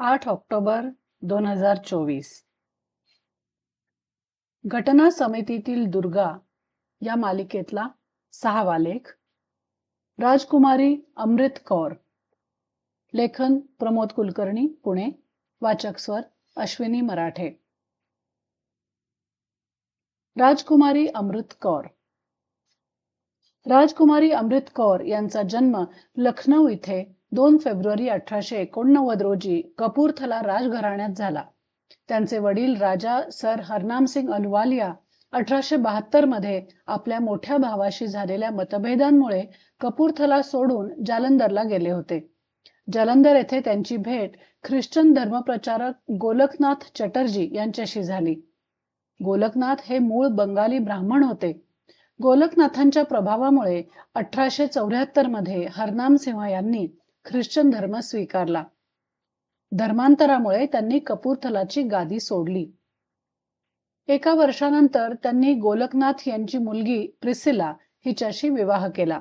आठ ऑक्टोबर दोन हजार चोवीस. घटना समितीतील दुर्गा या मालिकेतला सहावा लेख. राजकुमारी अमृत कौर. लेखन प्रमोद कुलकर्णी पुणे. वाचक स्वर अश्विनी मराठे. राजकुमारी अमृत कौर. राजकुमारी अमृत कौर यांचा जन्म लखनौ इथे दोन फेब्रुवारी अठराशे एकोणनव्वद रोजी कपूरथला राजघराण्यात झाला. त्यांचे वडील राजा सर हरनामसिंग अहलुवालिया अठराशे बहात्तरमध्ये आपल्या मोठ्या भावाशी झालेल्या मतभेदांमुळे कपूरथला सोडून जालंधरला गेले होते. जालंधर येथे त्यांची भेट ख्रिश्चन धर्मप्रचारक गोलकनाथ चटर्जी यांच्याशी झाली. गोलकनाथ हे मूळ बंगाली ब्राह्मण होते. गोलकनाथांच्या प्रभावामुळे अठराशे चौऱ्याहत्तरमध्ये हरनाम सिंह यांनी ख्रिश्चन धर्म स्वीकारला. धर्मांतरामुळे त्यांनी कपूरथलाची गादी सोडली. एका वर्षानंतर त्यांनी गोलकनाथ यांची मुलगी प्रिसिला हिच्याशी विवाह केला.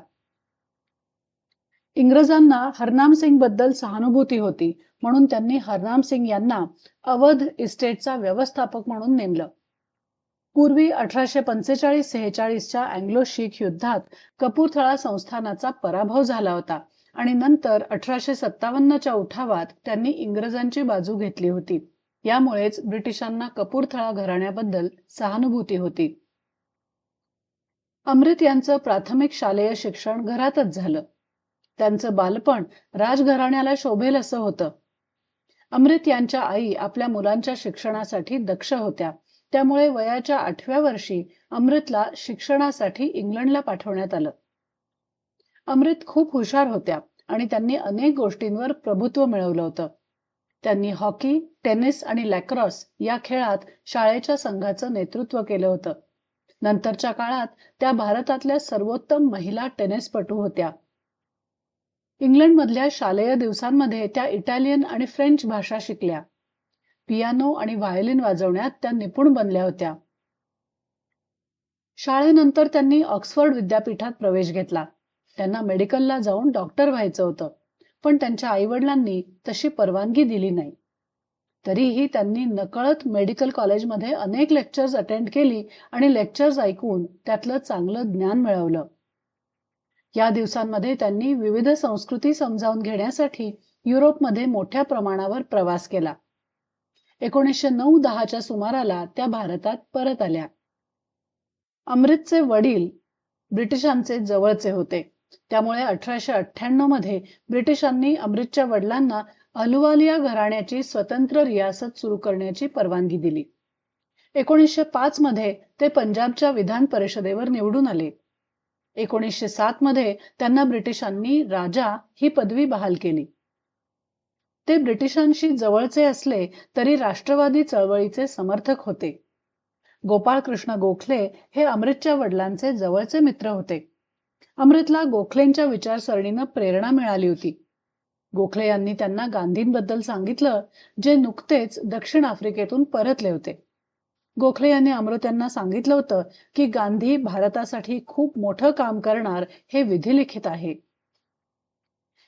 इंग्रजांना हरनाम सिंगबद्दल सहानुभूती होती म्हणून त्यांनी हरनाम सिंग यांना अवध इस्टेटचा व्यवस्थापक म्हणून नेमलं. पूर्वी अठराशे पंचेचाळीस सेहेचाळीसच्या अँग्लो शीख युद्धात कपूरथळा संस्थानाचा पराभव झाला होता. आणि नंतर अठराशे सत्तावन्नच्या उठावात त्यांनी इंग्रजांची बाजू घेतली होती. यामुळेच ब्रिटिशांना कपूरथळा घराण्याबद्दल सहानुभूती होती. अमृत यांचं प्राथमिक शालेय शिक्षण घरातच झालं. त्यांचं बालपण राजघराण्याला शोभेल असं होतं. अमृत यांच्या आई आपल्या मुलांच्या शिक्षणासाठी दक्ष होत्या. त्यामुळे वयाच्या आठव्या वर्षी अमृतला शिक्षणासाठी इंग्लंडला पाठवण्यात आलं. अमृत खूप हुशार होत्या. आणि त्यांनी अनेक गोष्टींवर प्रभुत्व मिळवलं होतं. त्यांनी हॉकी टेनिस आणि लॅक्रॉस या खेळात शाळेच्या संघाचं नेतृत्व केलं होतं. नंतरच्या काळात त्या भारतातल्या सर्वोत्तम महिला टेनिसपटू होत्या. इंग्लंडमधल्या शालेय दिवसांमध्ये त्या इटालियन आणि फ्रेंच भाषा शिकल्या. पियानो आणि व्हायोलिन वाजवण्यात त्या निपुण बनल्या होत्या. शाळेनंतर त्यांनी ऑक्सफर्ड विद्यापीठात प्रवेश घेतला. त्यांना मेडिकलला जाऊन डॉक्टर व्हायचं होतं. पण त्यांच्या आईवडिलांनी तशी परवानगी दिली नाही. तरीही त्यांनी नकळत मेडिकल कॉलेजमध्ये अनेक लेक्चर्स अटेंड केली आणि लेक्चर्स ऐकून त्यातलं चांगलं ज्ञान मिळवलं. या दिवसांमध्ये त्यांनी विविध संस्कृती समजावून घेण्यासाठी युरोपमध्ये मोठ्या प्रमाणावर प्रवास केला. एकोणीसशे नऊ दहाच्या सुमाराला त्या भारतात परत आल्या. अमृतचे वडील ब्रिटिशांचे जवळचे होते. त्यामुळे अठराशे अठ्ठ्याण्णवमध्ये ब्रिटिशांनी अमृतच्या वडिलांना अहलुवालिया घराण्याची स्वतंत्र रियासत सुरू करण्याची परवानगी दिली. एकोणीसशे पाच मध्ये ते पंजाबच्या विधान परिषदेवर निवडून आले. एकोणीसशे सात मध्ये त्यांना ब्रिटिशांनी राजा ही पदवी बहाल केली. ते ब्रिटिशांशी जवळचे असले तरी राष्ट्रवादी चळवळीचे समर्थक होते. गोपाळकृष्ण गोखले हे अमृतच्या वडिलांचे जवळचे मित्र होते. अमृतला गोखलेंच्या विचारसरणीनं प्रेरणा मिळाली होती. गोखले यांनी त्यांना गांधींबद्दल सांगितलं जे नुकतेच दक्षिण आफ्रिकेतून परतले होते. गोखले यांनी अमृत यांना सांगितलं होतं की गांधी भारतासाठी खूप मोठं काम करणार हे विधिलिखित आहे.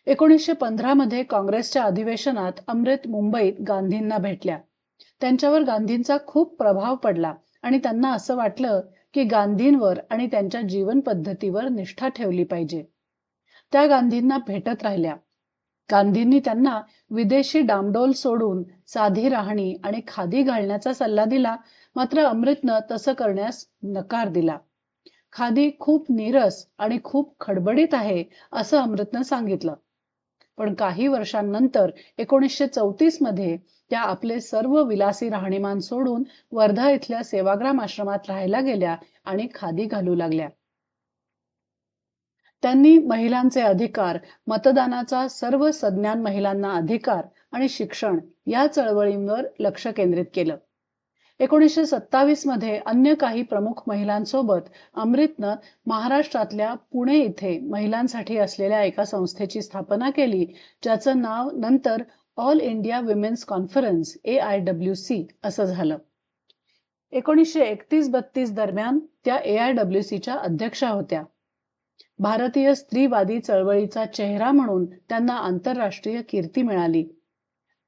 एकोणीसशे पंधरा मध्ये काँग्रेसच्या अधिवेशनात अमृत मुंबईत गांधींना भेटल्या. त्यांच्यावर गांधींचा खूप प्रभाव पडला आणि त्यांना असं वाटलं की गांधींवर आणि त्यांच्या जीवन पद्धतीवर निष्ठा ठेवली पाहिजे. त्या गांधींना भेटत राहिल्या. गांधींनी त्यांना विदेशी डामडोल सोडून साधी राहणी आणि खादी घालण्याचा सल्ला दिला मात्र अमृतनं तसं करण्यास नकार दिला. खादी खूप नीरस आणि खूप खडबडीत आहे असं अमृतनं सांगितलं. पण काही वर्षांनंतर एकोणीसशे चौतीसमध्ये त्या आपले सर्व विलासी राहणीमान सोडून वर्धा इथल्या सेवाग्राम आश्रमात राहायला गेल्या आणि खादी घालू लागल्या. त्यांनी महिलांचे अधिकार मतदानाचा सर्व सज्ञान महिलांना अधिकार आणि शिक्षण या चळवळींवर लक्ष केंद्रित केलं. एकोणीसशे सत्तावीसमध्ये अन्य काही प्रमुख महिलांसोबत अमृतनं महाराष्ट्रातल्या पुणे इथे महिलांसाठी असलेल्या एका संस्थेची स्थापना केली ज्याचं नाव नंतर all India women's conference A I W C असं झालं. एकोणीसशे एकतीस बत्तीस दरम्यान त्या ए आय डब्ल्यू सीच्या अध्यक्षा होत्या. भारतीय स्त्रीवादी चळवळीचा चेहरा म्हणून त्यांना आंतरराष्ट्रीय कीर्ती मिळाली.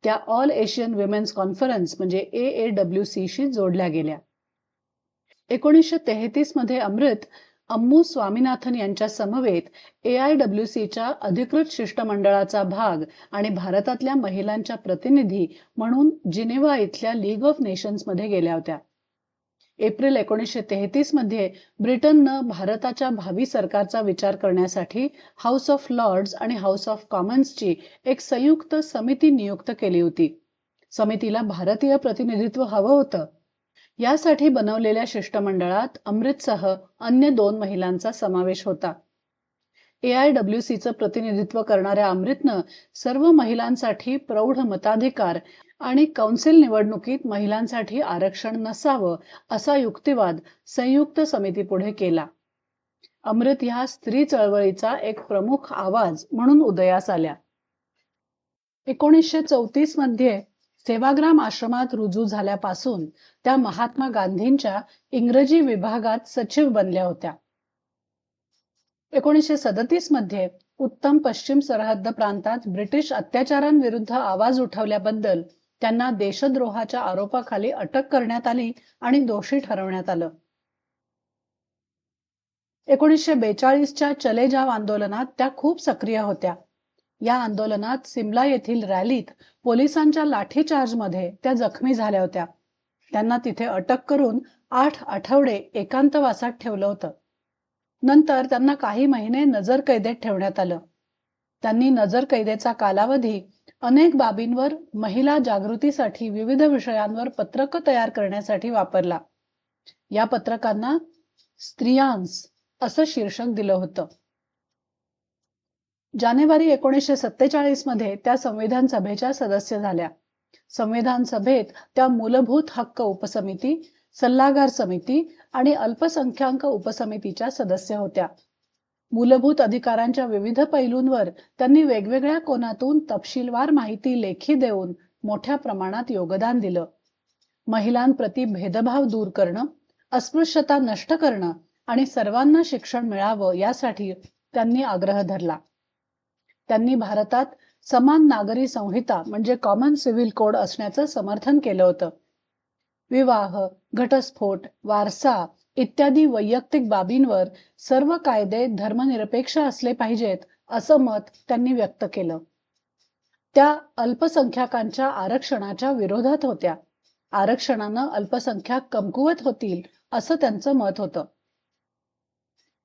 त्या ऑल एशियन विमेन्स कॉन्फरन्स म्हणजे ए ए डब्ल्यू सीशी जोडल्या गेल्या. एकोणीसशे तेहतीसमध्ये अमृत अम्मू स्वामीनाथन यांच्या समवेत ए आय डब्ल्यू सीच्या अधिकृत शिष्टमंडळाचा भाग आणि भारतातल्या महिलांच्या प्रतिनिधी म्हणून जिनेवा इथल्या लीग ऑफ नेशन्समध्ये गेल्या होत्या. एप्रिल एकोणीसशे तेहतीसमध्ये ब्रिटननं भारताच्या भावी सरकारचा विचार करण्यासाठी हाऊस ऑफ लॉर्ड्स आणि हाऊस ऑफ कॉमन्सची एक संयुक्त समिती नियुक्त केली होती. समितीला भारतीय प्रतिनिधित्व हवं होतं. यासाठी बनवलेल्या शिष्टमंडळात अमृतसह अन्य दोन महिलांचा समावेश होता. ए आय डब्ल्यू सीचं प्रतिनिधित्व करणाऱ्या अमृतनं सर्व महिलांसाठी प्रौढ मताधिकार आणि कौन्सिल निवडणुकीत महिलांसाठी आरक्षण नसावं असा युक्तिवाद संयुक्त समितीपुढे केला. अमृत ह्या स्त्री चळवळीचा एक प्रमुख आवाज म्हणून उदयास आल्या. एकोणीसशे चौतीसमध्ये सेवाग्राम आश्रमात रुजू झाल्यापासून त्या महात्मा गांधींच्या इंग्रजी विभागात सचिव बनल्या होत्या. एकोणीसशे सदतीसमध्ये उत्तम पश्चिम सरहद्द प्रांतात ब्रिटिश अत्याचारांविरुद्ध आवाज उठवल्याबद्दल त्यांना देशद्रोहाच्या आरोपाखाली अटक करण्यात आली आणि दोषी ठरवण्यात आलं. एकोणीसशे बेचाळीसच्या चले जाव आंदोलनात त्या खूप सक्रिय होत्या. या आंदोलनात सिमला येथील रॅलीत पोलिसांच्या लाठीचार्जमध्ये त्या जखमी झाल्या होत्या. त्यांना तिथे अटक करून आठ आठवडे एकांतवासात ठेवलं होतं. नंतर त्यांना काही महिने नजर कैदेत ठेवण्यात आलं. त्यांनी नजर कैदेचा कालावधी अनेक बाबींवर महिला जागृतीसाठी विविध विषयांवर पत्रक तयार करण्यासाठी वापरला. या पत्रकांना स्त्रियांस असं शीर्षक दिलं होतं. जानेवारी एकोणीसशे सत्तेचाळीसमध्ये त्या संविधान सभेच्या सदस्य झाल्या. संविधान सभेत त्या मूलभूत हक्क उपसमिती सल्लागार समिती आणि अल्पसंख्याक उपसमितीच्या सदस्य होत्या. मूलभूत अधिकारांच्या विविध पैलूंवर त्यांनी वेगवेगळ्या कोनातून तपशीलवार माहिती लेखी देऊन मोठ्या प्रमाणात योगदान दिलं. महिलांप्रती भेदभाव दूर करणं अस्पृश्यता नष्ट करणं आणि सर्वांना शिक्षण मिळावं यासाठी त्यांनी आग्रह धरला. त्यांनी भारतात समान नागरी संहिता म्हणजे कॉमन सिव्हिल कोड असण्याचं समर्थन केलं होतं. विवाह घटस्फोट वारसा इत्यादी वैयक्तिक बाबींवर सर्व कायदे धर्मनिरपेक्ष असले पाहिजेत असं मत त्यांनी व्यक्त केलं. त्या अल्पसंख्याकांच्या आरक्षणाच्या विरोधात होत्या. आरक्षणानं अल्पसंख्याक कमकुवत होतील असं त्यांचं मत होतं.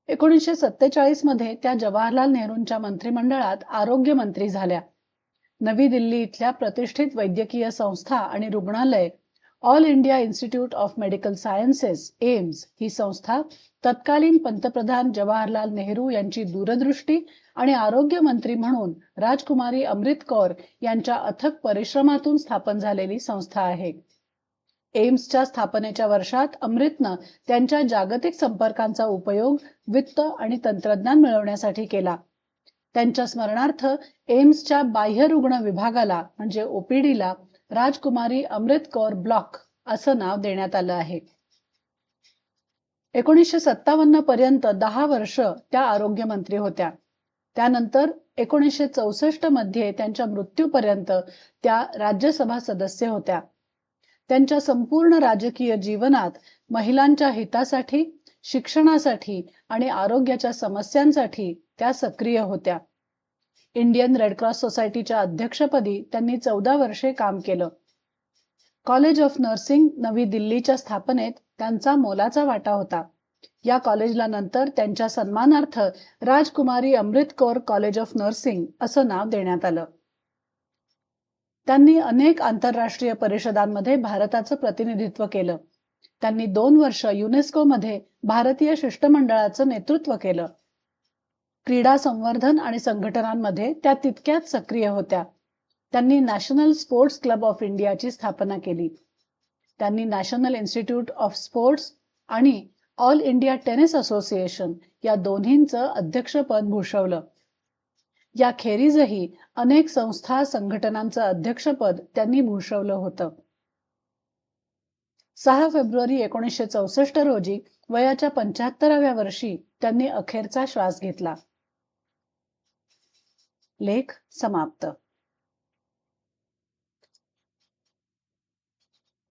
एकोणीसशे सत्तेचाळीसमध्ये त्या जवाहरलाल नेहरूंच्या मंत्रिमंडळात आरोग्य मंत्री झाल्या. नवी दिल्ली इथल्या प्रतिष्ठित वैद्यकीय संस्था आणि रुग्णालय all India institute of medical sciences AIIMS ही संस्था तत्कालीन पंतप्रधान जवाहरलाल नेहरू यांची दूरदृष्टी आणि आरोग्य मंत्री म्हणून राजकुमारी अमृत कौर यांच्या अथक परिश्रमातून स्थापन झालेली संस्था आहे. एम्सच्या स्थापनेच्या वर्षात अमृतनं त्यांच्या जागतिक संपर्कांचा उपयोग वित्त आणि तंत्रज्ञान मिळवण्यासाठी केला. त्यांच्या स्मरणार्थ एम्सच्या बाह्य रुग्ण विभागाला म्हणजे ओपीडीला राजकुमारी अमृत कौर ब्लॉक असं नाव देण्यात आलं आहे. एकोणीसशे सत्तावन्न पर्यंत दहा वर्ष त्या आरोग्यमंत्री होत्या. त्यानंतर एकोणीसशे चौसष्टमध्ये त्यांच्या मृत्यूपर्यंत त्या राज्यसभा सदस्य होत्या. त्यांच्या संपूर्ण राजकीय जीवनात महिलांच्या हितासाठी शिक्षणासाठी आणि आरोग्याच्या समस्यांसाठी त्या सक्रिय होत्या. इंडियन रेडक्रॉस सोसायटीच्या अध्यक्षपदी त्यांनी चौदा वर्षे काम केलं. कॉलेज ऑफ नर्सिंग नवी दिल्लीच्या स्थापनेत त्यांचा मोलाचा वाटा होता. या कॉलेजला नंतर त्यांच्या सन्मानार्थ Rajkumari Amrit Kaur college of nursing असं नाव देण्यात आलं. त्यांनी अनेक आंतरराष्ट्रीय परिषदांमध्ये भारताचं प्रतिनिधित्व केलं. त्यांनी दोन वर्ष युनेस्कोमध्ये भारतीय शिष्टमंडळाचं नेतृत्व केलं. क्रीडा संवर्धन आणि संघटनांमध्ये त्या तितक्याच सक्रिय होत्या. त्यांनी नॅशनल स्पोर्ट्स क्लब ऑफ इंडियाची स्थापना केली. त्यांनी नॅशनल इन्स्टिट्यूट ऑफ स्पोर्ट्स आणि ऑल इंडिया टेनिस असोसिएशन या दोन्हींचं अध्यक्षपद भूषवलं. या खेरीजही अनेक संस्था संघटनांचं अध्यक्षपद त्यांनी भूषवलं होतं. सहा फेब्रुवारी एकोणीसशे चौसष्ट रोजी वयाच्या पंच्याहत्तराव्या वर्षी त्यांनी अखेरचा श्वास घेतला. लेख समाप्त.